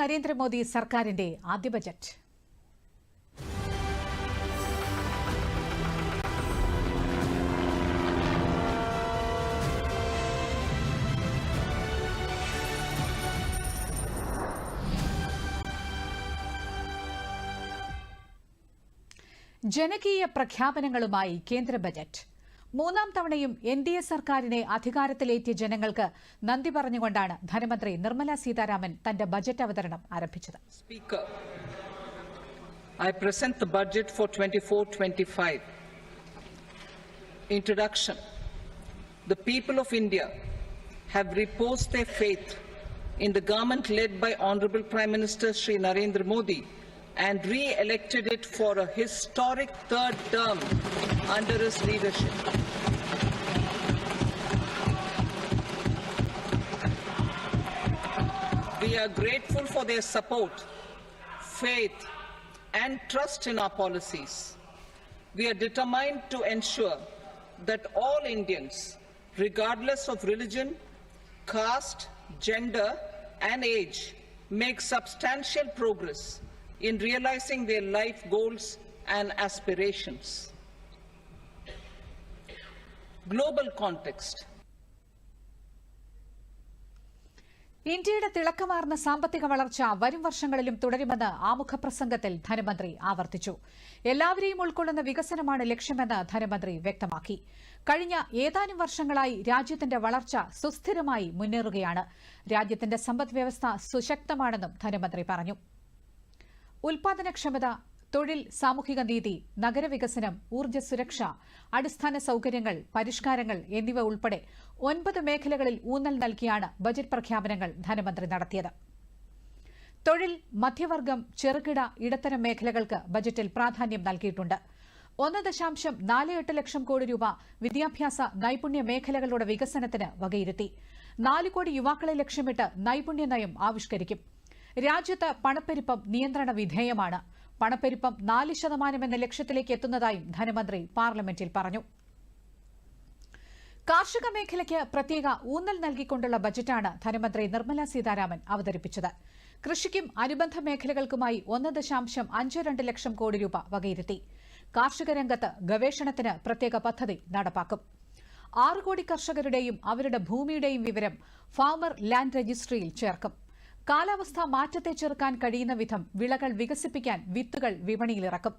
നരേന്ദ്രമോദി സർക്കാരിന്റെ ആദ്യ ബജറ്റ്. ജനകീയ പ്രഖ്യാപനങ്ങളുമായി കേന്ദ്ര ബജറ്റ്. മൂന്നാം തവണയും എൻ ഡി എ സർക്കാരിനെ അധികാരത്തിലേറ്റിയ ജനങ്ങൾക്ക് നന്ദി പറഞ്ഞുകൊണ്ടാണ് ധനമന്ത്രി നിർമ്മല സീതാരാമൻ തന്റെ ബജറ്റ് അവതരണം ആരംഭിച്ചത്. Speaker I present budget for four twenty five introduction the people of India have repose the faith in the government led by honourable prime minister Shri Narendra Modi and re it for a historic third term under his leadership. We are grateful for their support, faith, and trust in our policies. We are determined to ensure that all Indians, regardless of religion, caste, gender, and age, make substantial progress in realizing their life goals and aspirations. Global context. ഇന്ത്യയുടെ തിളക്കമാർന്ന സാമ്പത്തിക വളർച്ച വരും വർഷങ്ങളിലും തുടരുമെന്ന് ആമുഖ പ്രസംഗത്തിൽ ധനമന്ത്രി ആവർത്തിച്ചു. എല്ലാവരെയും ഉൾക്കൊള്ളുന്ന വികസനമാണ് ലക്ഷ്യമെന്ന് ധനമന്ത്രി വ്യക്തമാക്കി. കഴിഞ്ഞ ഏതാനും വർഷങ്ങളായി രാജ്യത്തിന്റെ വളർച്ച സുസ്ഥിരമായി മുന്നേറുകയാണ്. രാജ്യത്തിന്റെ സമ്പദ്വ്യവസ്ഥ സുശക്തമാണെന്നും ധനമന്ത്രി പറഞ്ഞു. ഉൽപാദനക്ഷമത തൊഴിൽ സാമൂഹിക നീതി നഗരവികസനം ഊർജ സുരക്ഷ അടിസ്ഥാന സൌകര്യങ്ങൾ പരിഷ്കാരങ്ങൾ എന്നിവ ഉൾപ്പെടെ ഒൻപത് മേഖലകളിൽ ഊന്നൽ നൽകിയാണ് ബജറ്റ് പ്രഖ്യാപനങ്ങൾ ധനമന്ത്രി നടത്തിയത്. തൊഴിൽ മധ്യവർഗം ചെറുകിട ഇടത്തരം മേഖലകൾക്ക് ബജറ്റിൽ പ്രാധാന്യം നൽകിയിട്ടുണ്ട്. ഒന്ന് ദശാംശം നാല് എട്ട് ലക്ഷം കോടി രൂപ വിദ്യാഭ്യാസ നൈപുണ്യ മേഖലകളുടെ വികസനത്തിന് വകയിരുത്തി. നാല് കോടി യുവാക്കളെ ലക്ഷ്യമിട്ട് നൈപുണ്യ നയം ആവിഷ്കരിക്കും. രാജ്യത്ത് പണപ്പെരുപ്പം നിയന്ത്രണ വിധേയമാണ്. പണപ്പെരുപ്പം നാല് ശതമാനം എന്ന ലക്ഷ്യത്തിലേക്ക് എത്തുന്നതായും ധനമന്ത്രി പാർലമെന്റിൽ പറഞ്ഞു. കാർഷിക മേഖലയ്ക്ക് പ്രത്യേക ഊന്നൽ നൽകിക്കൊണ്ടുള്ള ബജറ്റാണ് ധനമന്ത്രി നിർമ്മല സീതാരാമൻ അവതരിപ്പിച്ചത്. കൃഷിക്കും അനുബന്ധ മേഖലകൾക്കുമായി ഒന്ന് ദശാംശം അഞ്ച് രണ്ട് ലക്ഷം കോടി രൂപ വകയിരുത്തി. കാർഷിക രംഗത്ത് ഗവേഷണത്തിന് പ്രത്യേക പദ്ധതി നടപ്പാക്കും. ആറ് കോടി കർഷകരുടെയും അവരുടെ ഭൂമിയുടെയും വിവരം ഫാമർ ലാൻഡ് രജിസ്ട്രിയിൽ ചേർക്കും. കാലാവസ്ഥാ മാറ്റത്തെ ചെറുക്കാൻ കഴിയുന്ന വിധം വിളകൾ വികസിപ്പിക്കാൻ വിത്തുകൾ വിപണിയിലിറക്കും.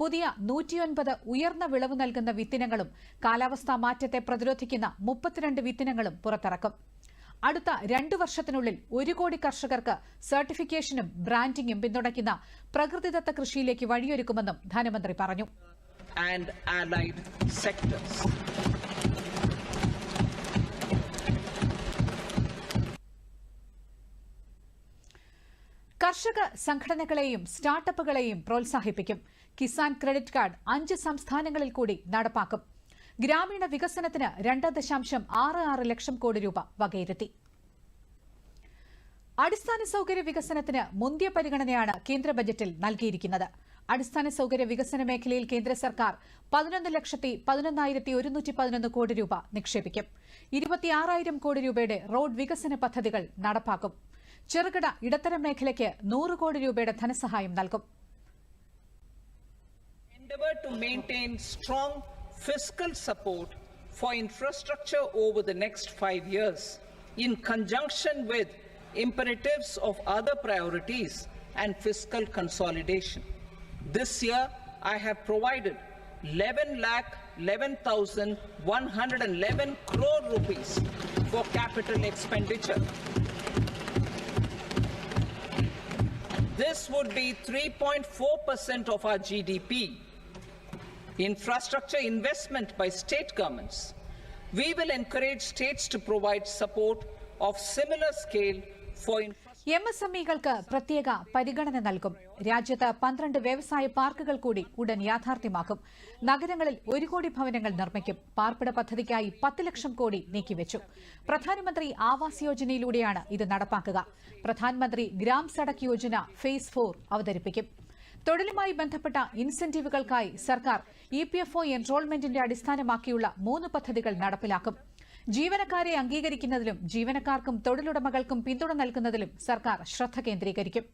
പുതിയ നൂറ്റിയൊൻപത് ഉയർന്ന വിളവ് നൽകുന്ന വിത്തിനങ്ങളും കാലാവസ്ഥാ മാറ്റത്തെ പ്രതിരോധിക്കുന്ന മുപ്പത്തിരണ്ട് വിത്തിനങ്ങളും പുറത്തിറക്കും. അടുത്ത രണ്ടു വർഷത്തിനുള്ളിൽ ഒരു കോടി കർഷകർക്ക് സർട്ടിഫിക്കേഷനും ബ്രാൻഡിംഗും പിന്തുണയ്ക്കുന്ന പ്രകൃതിദത്ത കൃഷിയിലേക്ക് വഴിയൊരുക്കുമെന്നും ധനമന്ത്രി പറഞ്ഞു. കർഷക സംഘടനകളെയും സ്റ്റാർട്ടപ്പുകളെയും പ്രോത്സാഹിപ്പിക്കും. കിസാൻ ക്രെഡിറ്റ് കാർഡ് അഞ്ച് സംസ്ഥാനങ്ങളിൽ കൂടി നടപ്പാക്കും. ഗ്രാമീണ വികസനത്തിന് രണ്ട് ദശാംശം ആറ് ആറ് ലക്ഷം കോടി രൂപ വകയിരുത്തി. അടിസ്ഥാന സൌകര്യ വികസനത്തിന് മുന്തിയ പരിഗണനയാണ് കേന്ദ്ര ബജറ്റിൽ നൽകിയിരിക്കുന്നത്. അടിസ്ഥാന സൌകര്യ വികസന മേഖലയിൽ കേന്ദ്ര സർക്കാർ പതിനൊന്ന് ലക്ഷത്തി പതിനൊന്നായിരത്തി ഒരുന്നൂറ്റി പതിനൊന്ന് കോടി രൂപ നിക്ഷേപിക്കും. ഇരുപത്തിയാറായിരം കോടി രൂപയുടെ റോഡ് വികസന പദ്ധതികൾ നടപ്പാക്കും. ചെറുകിട ഇടത്തരം മേഖലയ്ക്ക് നൂറ് കോടി രൂപയുടെ ധനസഹായം നൽകും endeavor to maintain strong fiscal support for infrastructure over the next five years in conjunction with imperatives of other priorities and fiscal consolidation. This year, I have provided 11 lakh 11,111 crore rupees for capital expenditure. This would be 3.4% of our GDP. Infrastructure investment by state governments. We will encourage states to provide support of similar scale for infrastructure. M S M ഇകൾക്ക് പ്രത്യേക പരിഗണന നൽകും. രാജ്യത്ത് പന്ത്രണ്ട് വ്യവസായ പാർക്കുകൾ കൂടി ഉടൻ യാഥാർത്ഥ്യമാക്കും. നഗരങ്ങളിൽ ഒരു കോടി ഭവനങ്ങൾ നിർമ്മിക്കും. പാർപ്പിട പദ്ധതിക്കായി പത്ത് ലക്ഷം കോടി നീക്കിവെച്ചു. പ്രധാനമന്ത്രി ആവാസ് യോജനയിലൂടെയാണ് ഇത് നടപ്പാക്കുക. പ്രധാനമന്ത്രി ഗ്രാം സടക് യോജന ഫേസ് ഫോർ അവതരിപ്പിക്കും. തൊഴിലുമായി ബന്ധപ്പെട്ട ഇൻസെന്റീവുകൾക്കായി സർക്കാർ ഇ പി എഫ് ഒ എൻറോൾമെന്റിന്റെ അടിസ്ഥാനമാക്കിയുള്ള മൂന്ന് പദ്ധതികൾ നടപ്പിലാക്കും. ജീവനക്കാരെ അംഗീകരിക്കുന്നതിലും ജീവനക്കാർക്കും തൊഴിലുടമകൾക്കും പിന്തുണ നൽകുന്നതിലും സർക്കാർ ശ്രദ്ധ കേന്ദ്രീകരിക്കും